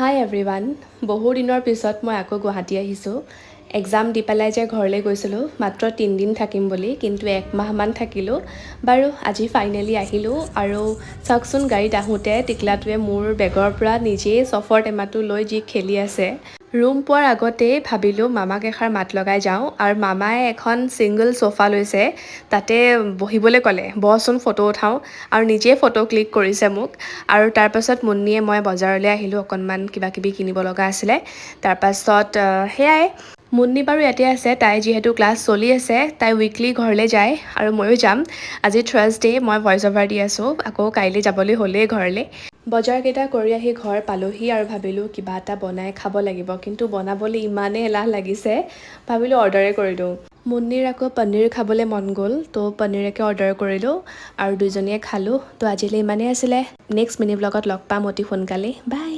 হাই everyone বহু দিনৰ পিছত মই আকৌ গুৱাহাটী আহিছোঁ। এক্সাম দি পেলাই যে ঘৰলৈ গৈছিলোঁ মাত্ৰ তিনিদিন থাকিম বুলি কিন্তু একমাহমান থাকিলোঁ। বাৰু আজি ফাইনেলি আহিলোঁ আৰু চাওকচোন গাড়ীত আহোঁতে টিকলাটোৱে মোৰ বেগৰ পৰা নিজেই চফৰ টেমাটো লৈ যি খেলি আছে। ৰুম পোৱাৰ আগতেই ভাবিলোঁ মামাক এষাৰ মাত লগাই যাওঁ আৰু মামাই এখন ছিংগল চোফা লৈছে তাতে বহিবলৈ ক'লে বহচোন ফটো উঠাওঁ আৰু নিজেই ফটো ক্লিক কৰিছে মোক। আৰু তাৰপাছত মুন্নিয়ে মই বজাৰলৈ আহিলোঁ অকণমান কিবা কিবি কিনিব লগা আছিলে। তাৰপাছত সেয়াই। মুন্নি বাৰু ইয়াতে আছে তাই যিহেতু ক্লাছ চলি আছে তাই উইকলি ঘৰলৈ যায় আৰু ময়ো যাম। আজি থাৰ্ছডে মই ভইচ অভাৰ দি আছোঁ আকৌ কাইলৈ যাবলৈ হ'লেই ঘৰলৈ। বজাৰকেইটা কৰি আহি ঘৰ পালোহি আৰু ভাবিলোঁ কিবা এটা বনাই খাব লাগিব কিন্তু বনাবলৈ ইমানেই এলাহ লাগিছে ভাবিলোঁ অৰ্ডাৰে কৰি দিওঁ। মুন্নিৰ আকৌ পনীৰ খাবলৈ মন গ'ল ত' পনীৰকে অৰ্ডাৰ কৰিলোঁ আৰু দুইজনীয়ে খালোঁ ত' আজিলৈ ইমানেই আছিলে। নেক্সট মিনি ব্লগত লগ পাম অতি সোনকালে বাই